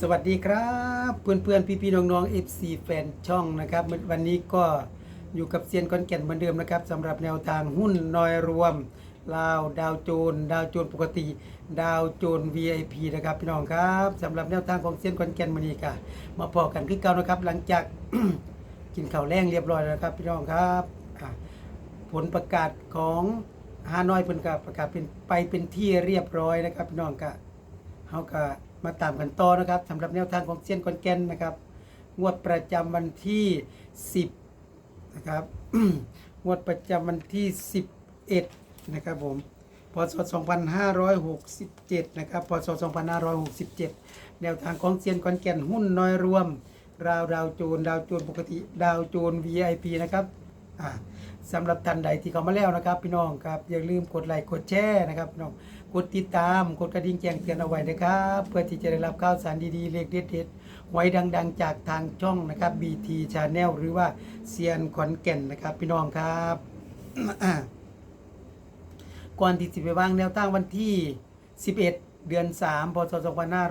สวัสดีครับเพื่อนเพื่อนพี่พี่ๆน้องๆ FC แฟนช่องนะครับ วันนี้ก็อยู่กับเซียนคอนแก่นเหมือนเดิมนะครับสำหรับแนวทางหุ้นนอยรวมลาวดาวโจน ดาวโจนปกติ ดาวโจน VIP นะครับพี่น้องครับสำหรับแนวทางของเซียนคอนแก่นวันนี้ก็มาพอกันคือเก่านะครับ หลังจาก กินข้าวแรงเรียบร้อยแล้วนะครับพี่น้องครับผลประกาศของฮานอยเป็นกับประกาศเป็นไปเป็นที่เรียบร้อยนะครับพี่น้องก็เขาก็ มาตามกันต่อนะครับสำหรับแนวทางของเซียนคอนแกนนะครับ งวดประจำวันที่ 10 นะครับ งวดประจำวันที่ 11 นะครับผมพศ 2567 นะครับ พศ 2567 แนวทางของเซียนคอนแกนหุ้นน้อยรวม ราวดาวโจนดาวโจนปกติดาวโจน VIP นะครับสำหรับท่านใดที่เข้ามาแล้วนะครับ พี่น้องครับ อย่าลืมกดไลค์กดแชร์นะครับพี่น้อง กดติดตาม กดกระดิ่งแจ้งเตือนเอาไว้นะครับ เพื่อที่จะได้รับข่าวสารดีๆ เลขเด็ดๆไว้ดังๆ จากทางช่องนะครับ BT Channel หรือว่าเซียนขอนแก่นนะครับ พี่น้องครับก่อนที่จะไปวางแนวตั้งวันที่ 11 เดือน 3 พศ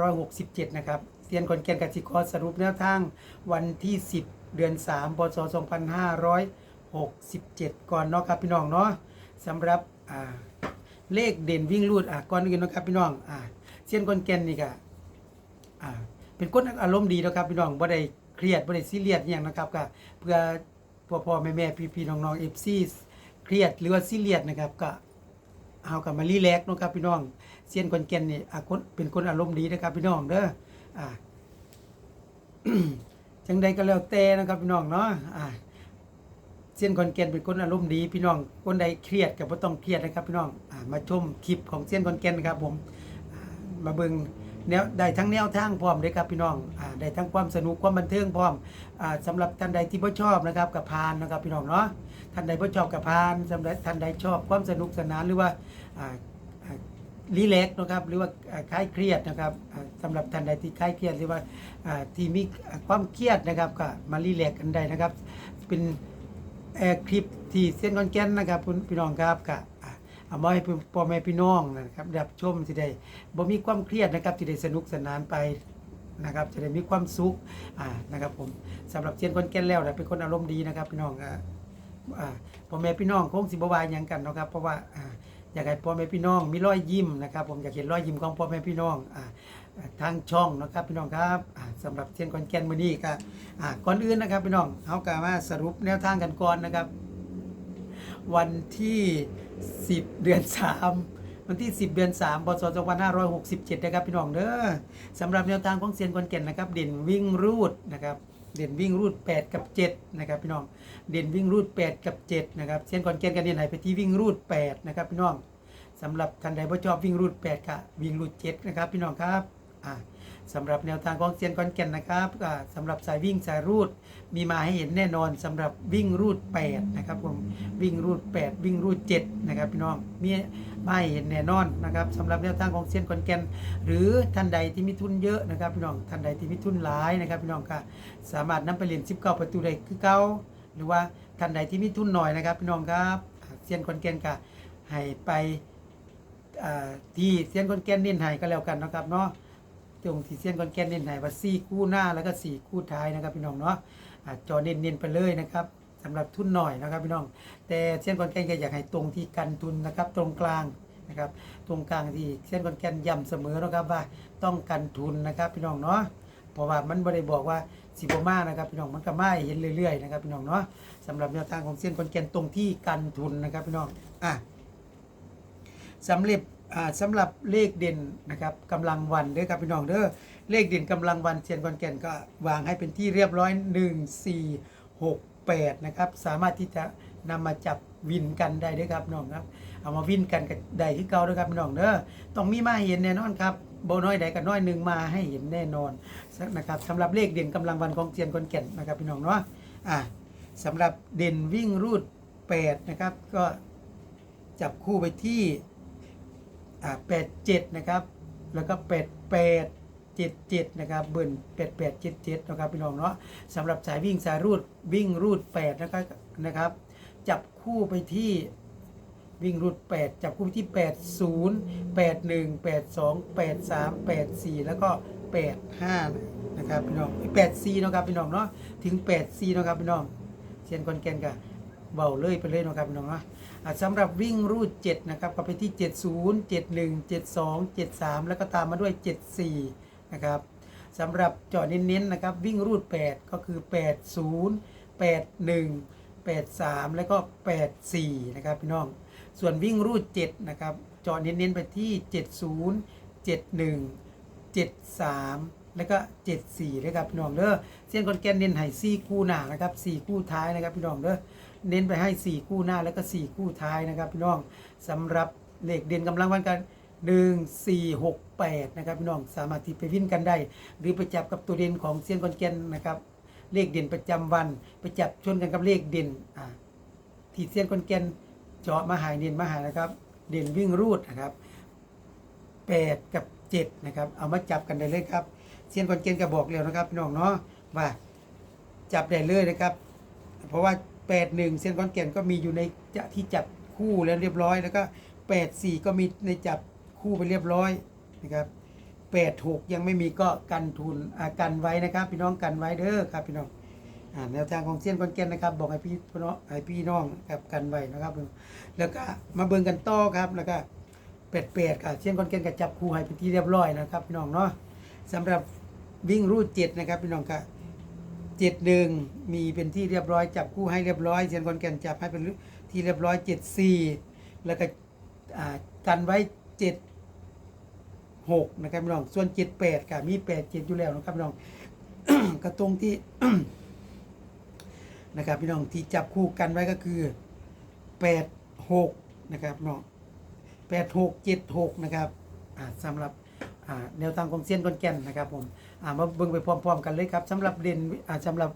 2567 นะครับเซียนขอนแก่นกับสิคอสรุปแนวทางวันที่ 10 เดือน 3 พศ 2567 ก่อนเนาะครับพี่น้องเนาะสำหรับอ่า เลขเด่นวิ่งรูดอะก่อนอื่นนะครับพี่น้องอ่าเซียนขอนแกนนี่ก็อ่าเป็นคนอารมณ์ดีนะครับพี่น้องบ่ได้เครียดบ่ได้ซีเรียสอหย่างนะครับก็เพื่อพ่อพ่อแม่แม่พี่พี่น้องน้องเอฟซีเครียดหรือว่าซีเรียสนะครับก็เอากลับมารีแลกซ์เนาะครับพี่น้องเซียนคนแกนนี่อะคนเป็นคนอารมณ์ดีนะครับพี่น้องเด้ออ่า จังใดก็แล้วแต่นะครับพี่น้องเนาะอ่า เซียนคนแก่นเป็นคนอารมณ์ดี พี่น้องคนใดเครียดก็บ่ต้องเครียดนะครับ พี่น้องอามาชมคลิปของเซียนคนแก่นนะครับผมอ่ามาเบิ่งแนวได้ทั้งแนวทางพร้อมเด้อครับพี่น้องอาได้ทั้งความสนุกความบันเทิงพร้อมอาสำหรับท่านใดที่บ่ชอบนะครับกับพานนะครับพี่น้องเนาะท่านใดบ่ชอบกับพานสำหรับท่านใดชอบความสนุกสนานหรือว่าอ่ารีแลกซ์นะครับหรือว่าอ่าคลายเครียดนะครับอ่าสำหรับท่านใดที่คลายเครียดหรือว่าอ่าที่มีความเครียดนะครับก็มารีแลกซ์กันได้นะครับ เป็น เอ่อคลิปที่เส้นคอนแกนนะครับคุณพี่น้องครับก็อ่าเอามาให้พ่อแม่พี่น้องนะครับรับชมสิได้บ่มีความเครียดนะครับที่ได้สนุกสนานไปนะครับจะได้มีความสุขอ่านะครับผมสำหรับเส้นคอนแกนแล้วนะเป็นคนอารมณ์ดีนะครับพี่น้องอ่า อ่าพ่อแม่พี่น้องคงสิบวายหยังกันเนาะครับ เพราะว่าอ่า อยากให้พ่อแม่พี่น้องมีรอยยิ้มนะครับ ผมอยากเห็นรอยยิ้มของพ่อแม่พี่น้องอ่าทางช่องนะครับพี่น้องครับอ่าสำหรับเช่นคอนแกนมือนี้ก็อ่าก่อนอื่นนะครับพี่น้องเฮาก็มาสรุปแนวทางกันก่อนนะครับ วันที่ 10 เดือน 3 วันที่ 10 เดือน3พศ2567นะครับพี่น้องเด้อสำหรับแนวทางของเซียนคอนแก่นนะครับเด่นวิ่งรูดนะครับ เด่นวิ่งรูด 8 กับ 7 นะครับพี่น้อง เด่นวิ่งรูด 8 กับ 7 นะครับเซียนคอนแก่นกันเด่นไหนไปที่วิ่งรูด 8 นะครับพี่น้องสำหรับท่านใดบ่ชอบวิ่งรูด 8ก็วิ่งรูด 7 นะครับพี่น้องครับอ่า สำหรับแนวทางของเซียนคอนแก่นนะครับอ่าสำหรับสายวิ่งสายรูดมีมาให้เห็นแน่นอนสำหรับวิ่งรูด8นะครับผมวิ่งรูด 8 วิ่งรูด7นะครับพี่น้องมีมาให้เห็นแน่นอนนะครับสำหรับแนวทางของเซียนคอนแก่นหรือท่านใดที่มีทุนเยอะนะครับพี่น้องท่านใดที่มีทุนหลายนะครับพี่น้องก็สามารถนำไปเรียน19 ประตูได้คือเก่าหรือว่าท่านใดที่มีทุนหน่อยนะครับพี่น้องครับเซียนคอนแก่นก็ให้ไปที่เซียนคอนแก่นเน้นให้ก็แล้วกันนะครับเนาะ ตรงที่เส้นคอนแกนเน้นไหนว่าสี่คู่หน้าแล้วก็สี่คู่ท้ายนะครับพี่น้องเนาะอ่าจอเน้นเน้นๆไปเลยนะครับสำหรับทุนหน่อยนะครับพี่น้อง แต่เส้นคอนแกนก็อยากให้ตรงที่กันทุนนะครับตรงกลางนะครับตรงกลางที่เส้นคอนแกนย้ำเสมอนะครับว่าต้องกันทุนนะครับพี่น้องเนาะเพราะว่ามันไม่ได้บอกว่าสิบมานะครับพี่น้องมันก็ไม่เห็นเรื่อยๆนะครับพี่น้องเนาะสำหรับแนวทางของเส้นคอนแกนตรงที่กันทุนนะครับพี่น้องอะสำเร็จ สำหรับเลขเด่นนะครับกำลังวันเด้อครับพี่น้องเด้อเลขเด่นกำลังวันเชียนคอนแก่นก็วางให้เป็นที่เรียบร้อย 1 4 6 8นะครับสามารถที่จะนำมาจับวินกันได้เด้อครับน้องครับ เอามาวินกันกับใดที่เก่าเด้อครับพี่น้องเด้อต้องมีมาเห็นแน่นอนครับโบน้อยใดกับน้อยหนึ่งมาให้เห็นแน่นอนนะครับสำหรับเลขเด่นกำลังวันของเชียนคอนแก่นนะครับพี่น้องเนาะอ่าสำหรับเด่นวิ่งรูด8นะครับก็จับคู่ไปที่ แปดเจ็ดนะครับ แล้วก็แปดแปดเจ็ดเจ็ดนะครับเบิ่นแปดแปดเจ็ดเจ็ดนะครับพี่น้องเนาะสำหรับสายวิ่งสายรูดวิ่งรูดแปดนะครับนะครับ จับคู่ไปที่วิ่งรูด 8 จับคู่ที่ 80 81 82 83 84 แล้วก็ 85 นะครับพี่น้อง84นะครับพี่น้องเนาะ ถึง 84นะครับพี่น้องเชียนคอนแกนกับเบาเลยไปเลยนะครับพี่น้องเนาะ สำหรับวิ่งรูด 7 นะครับก็ไปที่ 70 71 72 73 แล้วก็ตามมาด้วย 74 นะครับสำหรับจาะเน้นๆนะครับวิ่งรูด 8 ก็คือ 80 81 83 แล้วก็ 84 นะครับพี่น้อง ส่วนวิ่งรูด 7 นะครับจาะเน้นๆไปที่ 70 71 73 แล้วก็ 74นะครับพี่น้องเด้อเส้นคอนแกนเน้นให้4คู่หน้านะครับ4คู่ท้ายนะครับพี่น้องเด้อ เน้นไปให้ 4 คู่หน้าแล้วก็ 4 คู่ท้ายนะครับพี่น้องสำหรับเลขเด่นกำลังวันกัน1 4 6 8นะครับพี่น้องสามารถที่ไปวิ่นกันได้ หรือไปจับกับตัวเด่นของเส้นคอนแกนนะครับเลขเด่นประจำวันไปจับชนกันกับเลขเด่นอ่าที่เซียนคนแกนเจาะมาหายเด่นมาหายนะครับ เด่นวิ่งรูดนะครับแปดกับเจ็ดนะครับ เอามาจับกันได้เลยครับเซียนคนแกนก็บอกแล้วนะครับพี่น้องเนาะว่าจับได้เลยนะครับ เพราะว่า แปดหนึ่งเซียนคอนแกนก็มีอยู่ในจะที่จับคู่แล้วเรียบร้อย แล้วก็แปดสี่ก็มีในจับคู่ไปเรียบร้อยนะครับแปดหกยังไม่มีก็กันทุนอ่ากันไว้นะครับ พี่น้องกันไว้เด้อครับพี่น้องอ่าแนวทางของเซียนคอนแกนนะครับ บอกให้พี่น้องให้พี่น้องกับกันไว้นะครับ แล้วก็มาเบิ่งกันต่อครับแล้วก็เป็ดเป็ดกับเซียนคอนแกนกับจับคู่ให้เป็นที่เรียบร้อยนะครับ พี่น้องเนาะสำหรับวิ่งรูดเจ็ดนะครับพี่น้องก็ เจ็ดหนึ่งมีเป็นที่เรียบร้อยจับคู่ให้เรียบร้อยเซียนคอนแกนจับให้เป็นที่เรียบร้อยเจ็ดสี่แล้วก็กันไว้เจ็ดหกนะครับพี่น้องส่วนเจ็ดแปดกับมีแปดเจ็ดอยู่แล้วนะครับพี่น้องก็ตรงที่นะครับพี่น้องที่จับคู่กันไว้ก็คือ8 6นะครับเนาะ8 6 7 6นะครับสำหรับแนวทางของเส้นก้อนแก่นนะครับผม อ่ามาเบิ่งไปพร้อมๆกันเลยครับสำหรับเด่นอ่าสำหรับ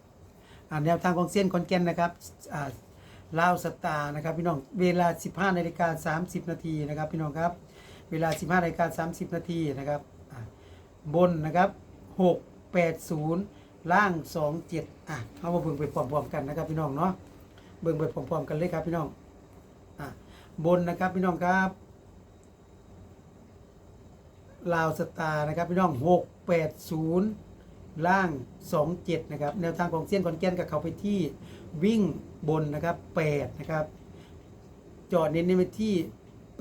อ่าแนวทางของเส้นก้อนแก่นนะครับอ่าลาวสตาร์นะครับพี่น้องเวลา 15นาฬิกา30 นาทีนะครับพี่น้องครับเวลา 15นาฬิกา30 นาทีนะครับอ่าบนนะครับ 6 8 0 ล่าง 2 7อะเอามาเบิ่งไปพร้อมๆกันนะครับพี่น้องเนาะเบิ่งไปพร้อมๆกันเลยครับพี่น้องอะบนนะครับพี่น้องครับลาวสตาร์นะครับพี่น้อง6 8 0 ล่าง 2 7 นะครับ แนวทางของเส้นคอนแกนกับเขาไปที่วิ่งบนนะครับ 8 นะครับ จอดเน้นไปที่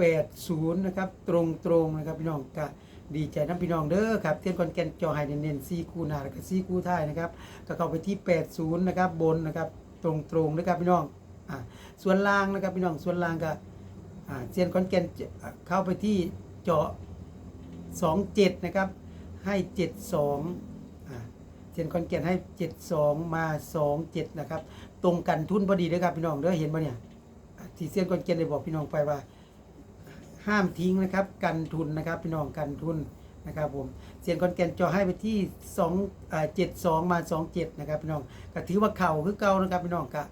80 นะครับ ตรงตรงๆนะครับพี่น้องก็ดีใจน้ำพี่น้องเด้อครับเทียนคอนแกนจอให้เน้นๆ4คู่หนาแล้วก็4คู่ท้ายนะครับก็เข้าไปที่ 80 นะครับ บนนะครับตรงตรงนะครับพี่น้องอ่าส่วนล่างนะครับพี่น้องส่วนล่างก็อ่าเซียนคอนแกนเข้าไปที่เจาะ27 นะครับ ให้72อ่าเซียนคอนแกนให้72มา27นะครับ ตรงกันทุนพอดีเด้อครับพี่น้องเด้อเห็นปะเนี่ยที่เซียนคอนแกนได้บอกพี่น้องไปว่า ห้ามทิ้งนะครับ กันทุนนะครับ พี่น้องกันทุนนะครับผมเซียนคอนแกนจอให้ไปที่2อ่า72มา27นะครับพี่น้องก็ถือว่าเข่าคือเก่านะครับพี่น้องก็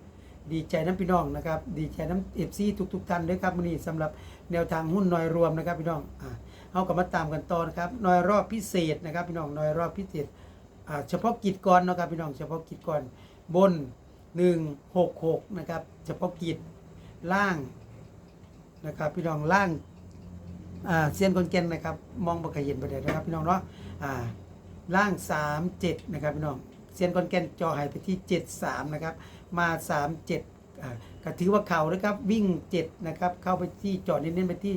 ดีใจน้ำพี่น้องนะครับ ดีใจน้ำเอฟซีทุก ๆท่านด้วยครับวันนี้สำหรับแนวทางหุ้นน้อยรวมนะครับพี่น้องอ่า เอากลับมาตามกันต่อนะครับน้อยรอบพิเศษนะครับ พี่น้องน้อยรอบพิเศษเฉพาะกิจกรนนะครับพี่น้องเฉพาะกิจกรบน 166นะครับเฉพาะกิจล่างนะครับพี่น้องล่างเซียนคนเกนนะครับ มองบ่เคยเห็นประเด็นนะครับพี่น้องเนาะอ่าล่าง 3 7นะครับพี่น้องเซียนคนเกนจอหายไปที่ 7 3นะครับมา 3 7ก็ถือว่าเข่านะครับวิ่ง 7 นะครับ เข้าไปที่จอดเน้นๆไปที่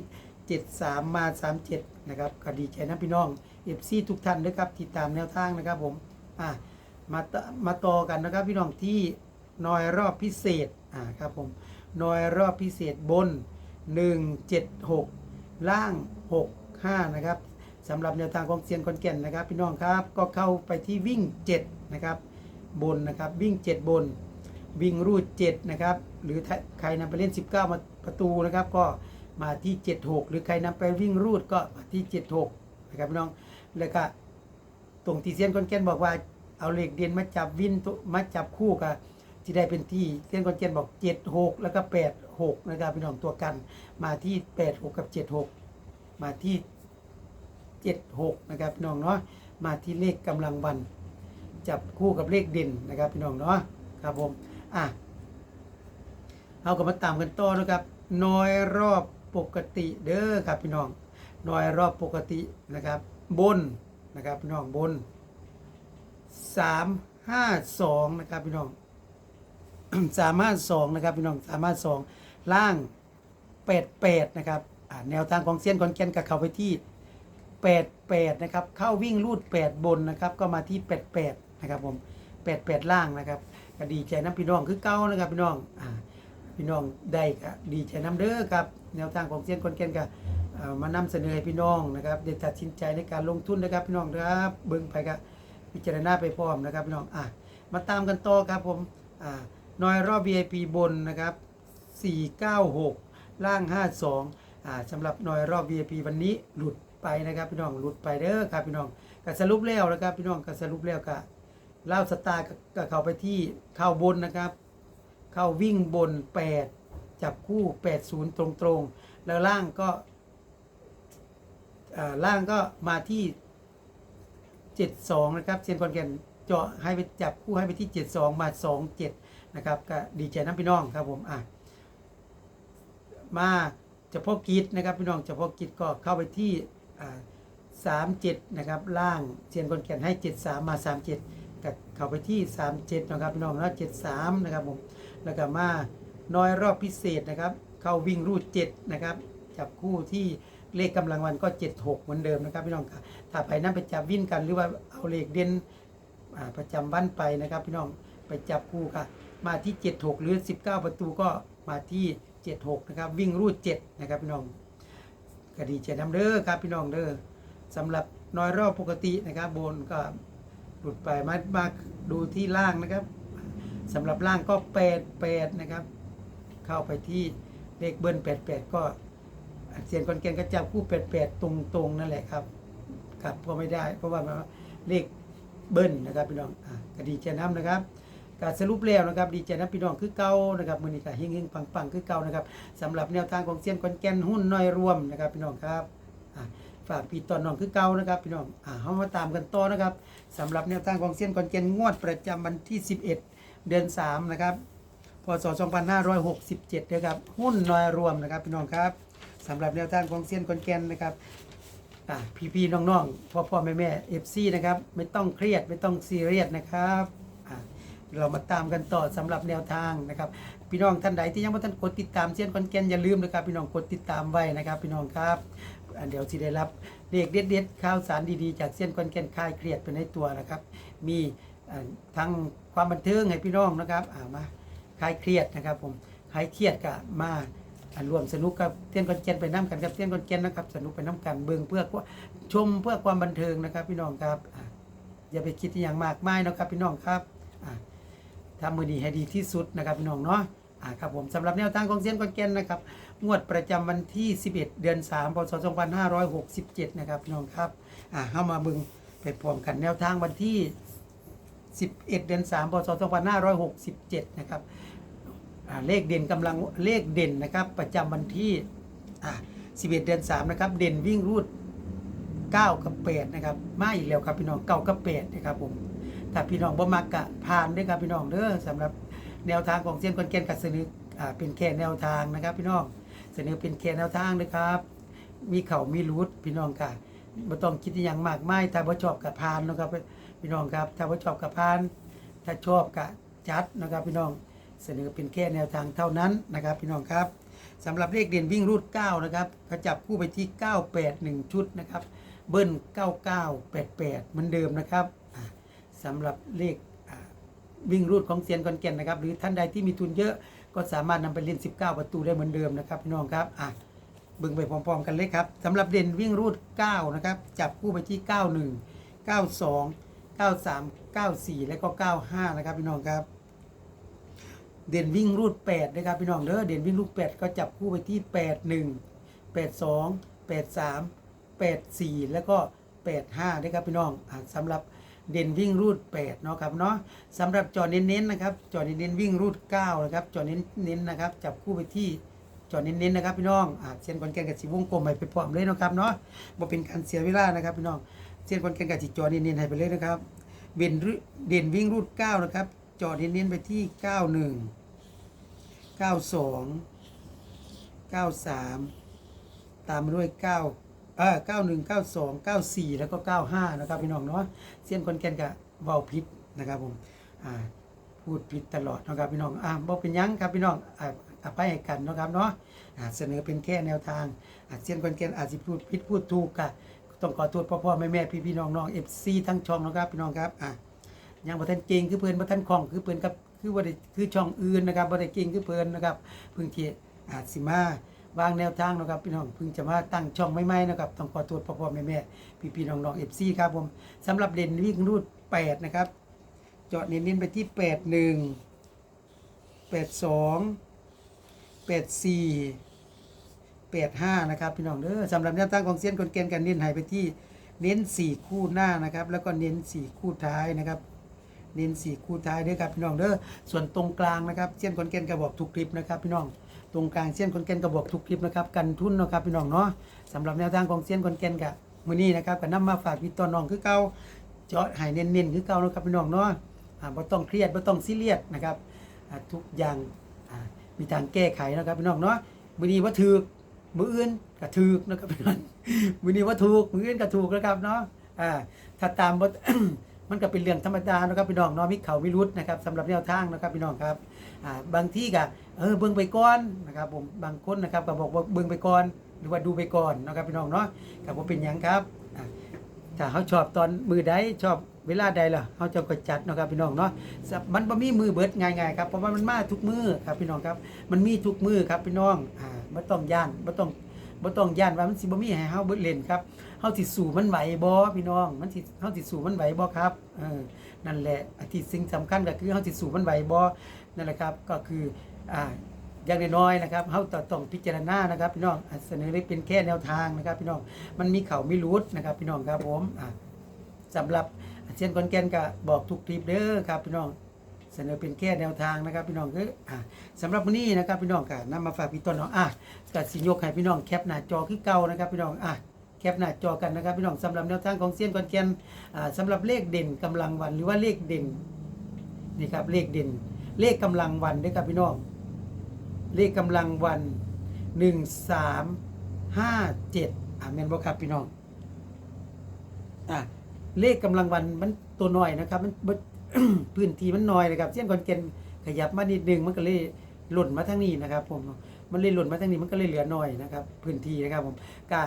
7 3 มา 3 7 นะครับก็ดีใจนะพี่น้องเอฟซีทุกท่านด้วยครับที่ตามแนวทางนะครับผมอ่ามาต่อมาต่อกันนะครับพี่น้องที่นอยรอบพิเศษอ่าครับผมนอยรอบพิเศษบน 176 ล่าง 6 5 นะครับสำหรับแนวทางของเซียนคอนแก่นนะครับ พี่น้องครับก็เข้าไปที่วิ่ง 7 นะครับ บนนะครับวิ่ง 7 บน วิ่งรูด 7 นะครับ หรือใครนำไปเล่น 19 มาประตูนะครับ ก็ มาที่ 76 หรือใครนำไปวิ่งรูดก็มาที่ 76นะครับพี่น้องแล้วก็ตรงที่เซียนคอนแก่นบอกว่าเอาเหล็กเด่นมาจับวินตัวมาจับคู่กับที่ได้เป็นที่เซียนคอนแก่นบอก 76 แล้วก็ 86 นะครับพี่น้องตัวกัน มาที่ 86 กับ 76 มาที่ 76 นะครับพี่น้องเนาะมาที่เลขกำลังวัน จับคู่กับเลขเด่นนะครับพี่น้องเนาะครับผมอะเอากลับมาตามกันต่อนะครับน้อยรอบ ปกติเด้อครับพี่น้องหน้อยรอบปกตินะครับ บนนะครับพี่น้องบนสามห้าสองนะครับพี่น้องสามารถสองนะครับพี่น้องสามารถสองล่างแปดแปดนะครับแนวทางของเซียนคอนแกนกับเข้าไปที่แปดแปดนะครับเข้าวิ่งรูดแปดบนนะครับก็มาที่แปดแปดนะครับผมแปดแปดล่างนะครับก็ดีใจน้ำพี่น้องคือเก้านะครับพี่น้องอ่า พี่น้องได้ก็ดีใจน้ำเด้อครับ แนวทางของเซียนคนแกนกับมานำเสนอให้พี่น้องนะครับได้ตัดสินใจในการลงทุนนะครับ พี่น้องครับเบิ่งไปก็พิจารณาไปพร้อมนะครับพี่น้องอะมาตามกันต่อครับผมอ่าน้อยรอบ VIP บนนะครับ 496 ล่าง 52อ่าสำหรับน้อยรอบ VIP วันนี้หลุดไปนะครับพี่น้องหลุดไปเด้อครับพี่น้องก็สรุปแล้วนะครับพี่น้องก็สรุปแล้วก็เล่าสตาร์ก็เข้าไปที่เข้าบนนะครับ เข้าวิ่งบน 8 จับคู่ 80 ตรงๆ แล้วล่างก็ล่างก็มาที่ 72 นะครับเซียนคอนแกนเจาะให้ไปจับคู่ให้ไปที่ 72 มา 27 นะครับ ก็ดีใจน้ำพี่น้องครับผมอะมาเฉพาะกิจนะครับพี่น้องเฉพาะกิจก็เข้าไปที่อ่า37นะครับล่างเซียนคอนแกนให้73มา37กับเข้าไปที่37นะครับพี่น้องแล้ว73นะครับผม แล้วก็มาน้อยรอบพิเศษนะครับ เข้าวิ่งรูด7นะครับจับคู่ที่เลขกำลังวันก็ 76 เหมือนเดิมนะครับพี่น้องครับถ้าไปนั่นไปจับวิ่นกันหรือว่าเอาเลขเด่นประจำวันไปนะครับพี่น้องไปจับคู่ค่ะ มาที่ 76 หรือ 19 ประตูก็มาที่ 76 นะครับ วิ่งรูด 7 นะครับพี่น้องก็ดีใจน้ำเด้อครับพี่น้องเด้อสำหรับน้อยรอบปกตินะครับบนก็หลุดไปมามาดูที่ล่างนะครับ สำหรับล่างก็ 88 นะครับ เข้าไปที่เลขเบิ้ล88 ก็เสียนคอนแกนก็จับคู่ 88 ตรงๆ นั่นแหละครับกลับก็ไม่ได้ เพราะว่ามันเลขเบิ้ลนะครับพี่น้องอะก็ดีใจน้ำนะครับการสรุปแล้วนะครับดีใจน้ำพี่น้องคือเก่านะครับมือนี้ก็เฮงๆปังๆคือเก่านะครับสำหรับแนวทางของเซียนคอนแกนหุ้นน้อยรวมนะครับพี่น้องครับฝากพี่ตอนน้องคือเก่านะครับพี่น้องอะเฮามาตามกันต่อนะครับสำหรับแนวทางของเซียนคอนแกนงวดประจำวันที่ 11 เดือน 3 นะครับพศ2567นะครับหุ้นน้อยรวมนะครับพี่น้องครับสำหรับแนวทางของเซียนคอนแกนนะครับอ่พี่น้องๆพ่อพ่อแม่แม่เอฟซีนะครับไม่ต้องเครียดไม่ต้องซีเรียสนะครับอะเรามาตามกันต่อสำหรับแนวทางนะครับ พี่น้องท่านใดที่ยังไม่ทันกดติดตามเซียนคอนแกนอย่าลืมนะครับ พี่น้องกดติดตามไว้นะครับ พี่น้องครับอะเดี๋ยวสิได้รับเลขเด็ดๆข่าวสารดีๆ จากเซียนคอนแกนคลายเครียดไปในตัวนะครับ มีอะทั้ง ความบันเทิงให้พี่น้องนะครับอ่ามาคลายเครียดนะครับ ผมคลายเครียดก็มาอะร่วมสนุกกับเต้นคอนเจนไปน้ำกันกับเต้นคอนเจนนะครับ สนุกไปน้ำกันเบิ่งเพื่อชมเพื่อความบันเทิงนะครับ พี่น้องครับอย่าไปคิดอย่างมากมายนะครับ พี่น้องครับทำมือดีให้ดีที่สุดนะครับ พี่น้องเนาะอะครับผมสำหรับแนวทางของเซียนคอนเจนนะครับงวดประจำวันที่ 11 เดือน 3 พศ 2567 นะครับ พี่น้องครับอะเข้ามาเบิ่งไปพร้อมกันแนวทางวันที่ 11 เดือน3พศ2567 นะครับเลขเด่นกำลังเลขเด่นนะครับประจำวันที่ 11 เดือน3นะครับเด่นวิ่งรูด 9 กับ 8 นะครับมาอีกแล้วครับพี่น้อง9กับ8นะครับผมถ้าพี่น้องบ่มักกะผ่านเด้ครับพี่น้องเด้อสำหรับแนวทางของเซียนคนเกนกับเสนอเป็นแค่แนวทางนะครับ พี่น้องเสนอเป็นแค่แนวทางนะครับ มีเข่ามีรูดพี่น้องค่ะบ่ต้องคิดอย่างมากไมายถ้าบ่ชอบกับผ่านนะครับ พี่น้องครับ ถ้าบ่ชอบกับผ่าน ถ้าชอบกะจัดนะครับ พี่น้องเสนอเป็นแค่แนวทางเท่านั้นนะครับ พี่น้องครับสำหรับเลขเด่นวิ่งรูด9นะครับก็จับคู่ไปที่ 981 ชุดนะครับ เบิ้ล 9988 เหมือนเดิมนะครับอ่าสำหรับเลขวิ่งรูดของเซียนคอนแก่นนะครับ หรือท่านใดที่มีทุนเยอะก็สามารถนำไปเล่น 19 ประตูได้เหมือนเดิมนะครับพี่น้องครับอะเบิ่งไปพร้อมๆกันเลยครับสำหรับเด่นวิ่งรูด 9 นะครับ จับคู่ไปที่ 91 92 93 94 และก็ 95 นะครับพี่น้องครับ เด่นวิ่งรูด8นะครับพี่น้องเด้อเด่นวิ่งรูด8 ก็จับคู่ไปที่ 81 82 83 84 แล้วก็ 85นะครับพี่น้องอ่าสำหรับเด่นวิ่งรูด8เนาะครับเนาะสำหรับจอเน้นๆนะครับจอเน้นๆวิ่งรูด9นะครับจอเน้นๆนะครับ จับคู่ไปที่จอเน้นๆนะครับพี่น้องอ่าเส้นคอนแกนกับสีวงกลมไปไปพร้อมเลยนะครับเนาะบ่เป็นการเสียเวลานะครับพี่น้อง เส้นคอนแกนกับสีจอเน้นๆให้ไปเลยนะครับเด่นเด่นวิ่งรูด9นะครับ จอเน้นๆไปที่91 92เก้าสามตามมาด้วยเก้าเออเก้าหนึ่งเก้าสองเก้าสี่แล้วก็เก้าห้านะครับพี่น้องเนาะเซียนคนแก่นกับเว้าผิดนะครับผมอ่าพูดผิดตลอดนะครับพี่น้องอ่าบ่เป็นยังครับพี่น้องอ่าอภัยให้กันนะครับเนาะอ่าเสนอเป็นแค่แนวทางอาเซียนคนแก่นอาจจะพูดผิดพูดถูกกะ ต้องขอโทษพ่อพ่อแม่แม่พี่พี่น้องน้องเอฟซีทั้งช่องนะครับพี่น้องครับอ่ายังบ่ทันเก่งคือเพิ่นบ่ทันคล่องคือเพิ่นกับคือบ่ได้คือช่องอื่นนะครับบ่ได้เก่งคือเพิ่นนะครับเพิ่งที่อาจสิมาวางแนวทางนะครับพี่น้องเพิ่งจะมาตั้งช่องใหม่ๆนะครับต้องขอโทษพ่อๆแม่ๆพี่ๆน้องๆ FC ครับผมสำหรับเด่นวิ่งรูด8นะครับเจาะเน้นๆไปที่ 81 82 84 85นะครับพี่น้องเด้อสำหรับแนวทางของเซียนคนเกณฑ์กันเน้นให้ไปที่เน้น4คู่หน้านะครับ แล้วก็เน้น4คู่ท้ายนะครับเน้นสี่คู่ท้ายเด้อครับพี่น้องเด้อส่วนตรงกลางนะครับเส้นคนเกนกระบอกทุกคลิปนะครับพี่น้องตรงกลางเส้นคนเกนกระบอกทุกคลิปนะครับกันทุนนะครับพี่น้องเนาะสำหรับแนวทางของเส้นคนเกนกับมือนี้นะครับก็น้ำมาฝากพี่ต้นน้องคือเก่าเจาะให้เน้นๆคือเก่านะครับพี่น้องเนาะอ่าบ่ต้องเครียดบ่ต้องซีเรียสนะครับทุกอย่างมีทางแก้ไขนะครับพี่น้องเนาะมือนี้ว่าถูก มืออื่นก็ถูกนะครับพี่น้องมือนี้ว่าถูกมืออื่นก็ถูกนะครับเนาะอ่าถ้าตามบ่มันก็เป็นเรื่องธรรมดานะครับพี่น้องเนาะมิเขาวิรุธนะครับสำหรับแนวทางนะครับพี่น้องครับอ่าบางที่ก็เออเบิ่งไปก่อนนะครับผมบางคนนะครับก็บอกว่าเบิ่งไปก่อนหรือว่าดูไปก่อนนะครับพี่น้องเนาะก็บ่เป็นยังครับอ่าถ้าเขาชอบตอนมือใดชอบ เวลาใดล่ะเขาจะก็จัดเนาะครับพี่น้องเนาะมันบ่มีมือเบิดง่ายๆครับเพราะว่ามันมาทุกมือครับพี่น้องครับ มันมีทุกมือครับพี่น้องอ่าบ่ต้องย่านบ่ต้องบ่ต้องย่านว่ามันสิบ่มีให้เฮาเบิดเล่นครับเฮาสิสู่มันไหวบ่พี่น้อง มันสิเฮาสิสู่มันไหวบ่ครับเออนั่นแหละอที่สิ่งสำคัญก็คือเฮาสิสู่มันไหวบ่นั่นแหละครับก็คืออ่าอย่างน้อยๆนะครับเฮาต้องต้องพิจารณานะครับพี่น้องอะเสนอได้เป็นแค่แนวทางนะครับพี่น้องมันมีเข่ามีรูดนะครับพี่น้องครับผมอ่าสำหรับ เช่นคนแกนก็บอกทุกทริปเด้อครับพี่น้องเสนอเป็นแค่แนวทางนะครับพี่น้องคืออ่าสำหรับวันนี้นะครับพี่น้องก็นำมาฝากพี่ต้นเนาะอะก็สิยกให้พี่น้องแคปหน้าจอคือเก่านะครับพี่น้องอะแคปหน้าจอกันนะครับพี่น้องสำหรับแนวทางของเซียนคอนแกนอ่าสำหรับเลขเด่นกำลังวันหรือว่าเลขเด่นนี่ครับเลขเด่น เลขกำลังวันด้วยครับพี่น้อง เลขกำลังวันหนึ่งสามห้าเจ็ดอ่าแมนบ่ครับพี่น้องอ่า เลขกำลังวันมันตัวน้อยนะครับมันพื้นที่มันน้อยนะครับเซียนคอนแกนขยับมานิดนึงมันก็เลยหล่นมาทางนี้นะครับ ผมมันเลยหล่นมาทางนี้มันก็เลยเหลือน้อยนะครับ พื้นที่นะครับ ผมกา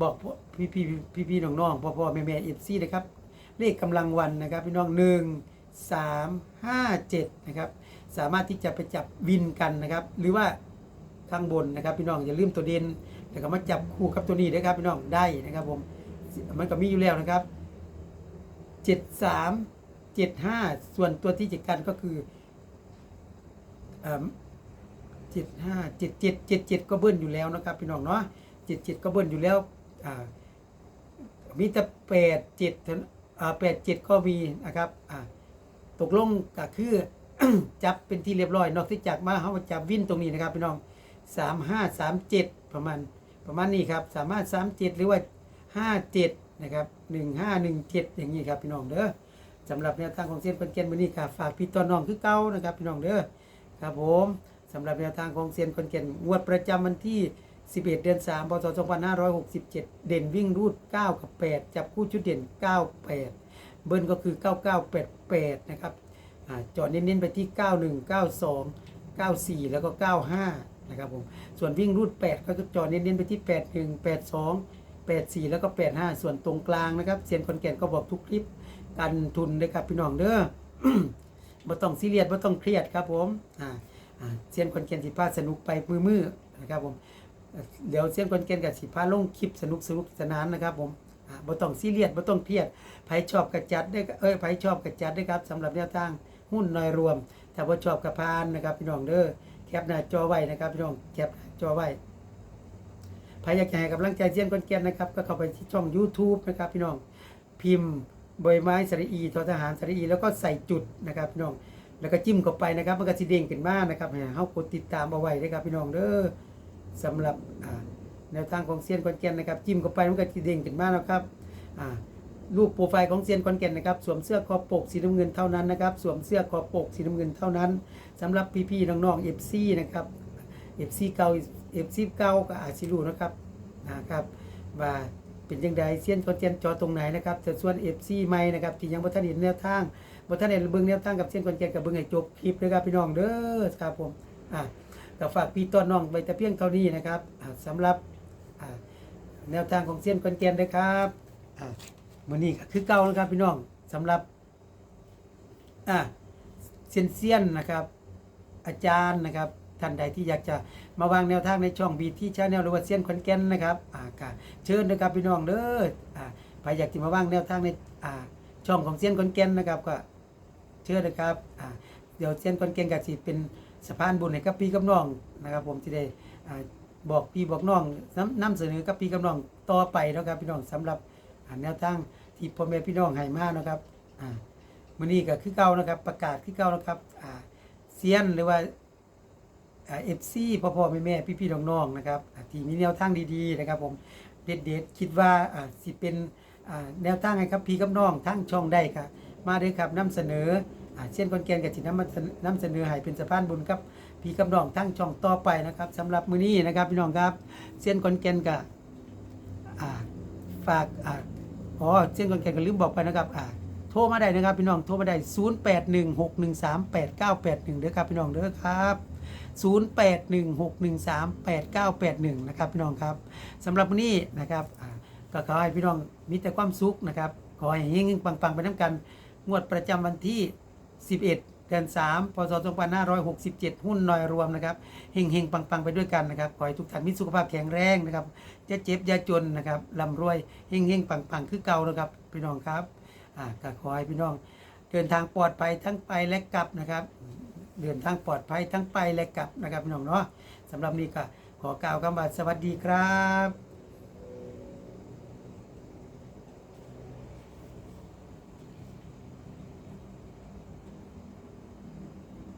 บอกพี่พี่พี่พี่น้องน้องพ่อพ่อแม่แม่เอฟซีนะครับ เลขกำลังวันนะครับ พี่น้องหนึ่งสามห้าเจ็ดนะครับ สามารถที่จะไปจับวินกันนะครับ หรือว่าข้างบนนะครับ พี่น้องอย่าลืมตัวเด่นแล้วก็มาจับคู่กับตัวนี้นะครับ พี่น้องได้นะครับ ผมมันก็มีอยู่แล้วนะครับ เจ็ดสามเจ็ดห้าส่วนตัวที่จะกันก็คือเจ็ดห้าเจ็ดเจ็ดเจ็ดเจ็ดก็เบิ้ลอยู่แล้วนะครับพี่น้องเนาะเจ็ดเจ็ดก็เบิ้ลอยู่แล้วอ่ามีแต่แปดเจ็ดอ่าแปดเจ็ดก็มีนะครับอ่าตกลงก็คือจับเป็นที่เรียบร้อยนอกจากมาเขาจับวินตรงนี้นะครับพี่น้องสามห้าสามเจ็ดประมาณประมาณนี้ครับสามารถสามเจ็ดหรือว่าห้าเจ็ดนะครับ หนึ่งห้าหนึ่งเจ็ดอย่างนี้ครับพี่น้องเด้อสำหรับแนวทางของเส้นคนเกนวันนี้ครับฝากพี่ต้นน้องคือเก้านะครับพี่น้องเด้อครับผมสำหรับแนวทางของเซียนคนเกนงวดประจำวันที่ 11 เดือน3พศ2567 เด่นวิ่งรูด 9 กับ 8 จับคู่ชุดเด่น 98 เบิ้ลก็คือ 9988 นะครับอ่าจอดเน้นๆไปที่ 91 92 94 แล้วก็ 95 นะครับผม ส่วนวิ่งรูด 8 ก็จอดเน้นๆไปที่ 81 82 84 แล้วก็ 85 ส่วนตรงกลางนะครับเซียนคอนแก่นก็บอกทุกคลิปกันทุนเลยครับพี่น้องเด้อบ่ต้องซีเรียสบ่ต้องเครียดครับผมอ่าเซียนคอนแก่นสิพาสนุกไปมือๆนะครับผมเดี๋ยวเซียนคนเกณฑ์กับสิพาลงคลิปสนุกสนุกสนานนะครับผมอ่าบ่ต้องซีเรียสบ่ต้องเครียดไผชอบกระจัดได้เอ้ยไผชอบกระจัดได้ครับสำหรับแนวทางหุ้นน้อยรวม ถ้าบ่ชอบกระพานนะครับพี่น้องเด้อแคปหน้าจอไว้นะครับพี่น้องแคปจอไว้ ใครอยากจะให้กำลังใจเซียนคนเกณฑ์นะครับ ก็เข้าไปที่ช่อง YouTube นะครับพี่น้องพิมพ์ใบไม้สระอีทอทหารสระอี แล้วก็ใส่จุดนะครับพี่น้องแล้วก็จิ้มเข้าไปนะครับมันก็สิเด้งขึ้นมานะครับให้เฮากดติดตามเอาไว้นะครับพี่น้องเด้อสำหรับแนวทางของเซียนคอนแกนนะครับจิ้มเข้าไปมันก็จะเด้งขึ้นมาแล้วครับรูปโปรไฟล์ของเซียนคอนแกนนะครับสวมเสื้อคอปกสีน้ำเงินเท่านั้นนะครับสวมเสื้อคอปกสีน้ำเงินเท่านั้นสำหรับพี่ๆน้องๆเอฟซีนะครับเอฟซีเก่า เอ F10 เก่าก็อาจสิรู้นะครับนะครับว่าเป็นยังไงเซียนคอนเทนต์จอตรงไหนนะครับแต่ส่วน FC ใหม่นะครับที่ยังบ่ทันเห็นแนวทางบ่ทันเห็นเบิ่งแนวทางกับเซียนคอนเทนต์กับเบิ่งให้จบคลิปเลยครับพี่น้องเด้อครับผมอ่าก็ฝากพี่ต้อนน้องไว้แต่เพียงเท่านี้นะครับอ่าสำหรับแนวทางของเซียนคอนเทนต์นะครับอ่ามื้อนี้ก็คือเก่านะครับพี่น้องสำหรับอ่าเซียนเซียนๆนะครับ อาจารย์นะครับ ท่านใดที่อยากจะมาวางแนวทางในช่องบีที่ชาแนลหรือว่าเซียนคอนแกนนะครับอ่าก็เชิญนะครับพี่น้องเด้ออ่าใครอยากจะมาวางแนวทางในอ่าช่องของเซียนคอนแกนนะครับก็เชิญนะครับอ่าเดี๋ยวเซียนคอนแกนก็สิเป็นสะพานบุญให้กับพี่กับน้องนะครับ ผมที่ได้อ่าบอกพี่บอกน้องนำนำเสนอกับพี่กับน้องต่อไปนะครับพี่น้องสำหรับแนวทางที่พ่อแม่พี่น้องให้มานะครับอ่ามื้อนี้ก็คือเก่านะครับ ประกาศคือเก่านะครับอ่าเซียนหรือว่า เอฟซีพ่อพ่อแม่แม่พี่พี่น้องๆนะครับที่มีแนวทางดีๆนะครับผมเด็ดๆคิดว่าอ่าสิเป็นอ่าแนวทางให้ครับพี่กับน้องทั้งช่องได้ครับมาเลยครับนำเสนอเช่นคนเกียนกับจินำมานำเสนอให้เป็นสะพานบุญครับพี่กับน้องทั้งช่องต่อไปนะครับสำหรับมื้อนี้นะครับพี่น้องครับเส้นคนเกียนกับฝากอ่าอ๋อเส้นคนเกียนก็ลืมบอกไปนะครับอ่าโทรมาได้นะครับพี่น้องโทรมาได้ 0816138981เด้อครับพี่น้องเด้อครับ 0816138981 นะครับพี่น้องครับสำหรับวันนี้นะครับก็ขอให้พี่น้องมีแต่ความสุขนะครับขอให้เฮงๆปังๆไปน้ำกัน งวดประจำวันที่ 11เดือน3พศ2567 หุ้นน่อยรวมนะครับเฮงๆปังๆไปด้วยกันนะครับ ขอให้ทุกท่านมีสุขภาพแข็งแรงนะครับจะเจ็บอย่าจนนะครับลำรวยเฮงๆปังๆคือเก่านะครับ พี่น้องครับอ่าก็ขอให้พี่น้อง เดินทางปลอดภัยทั้งไปและกลับนะครับ เดินทางปลอดภัยทั้งไปและกลับนะครับพี่น้องเนาะสำหรับนี้ก็ขอกล่าวคำว่าสวัสดีครับ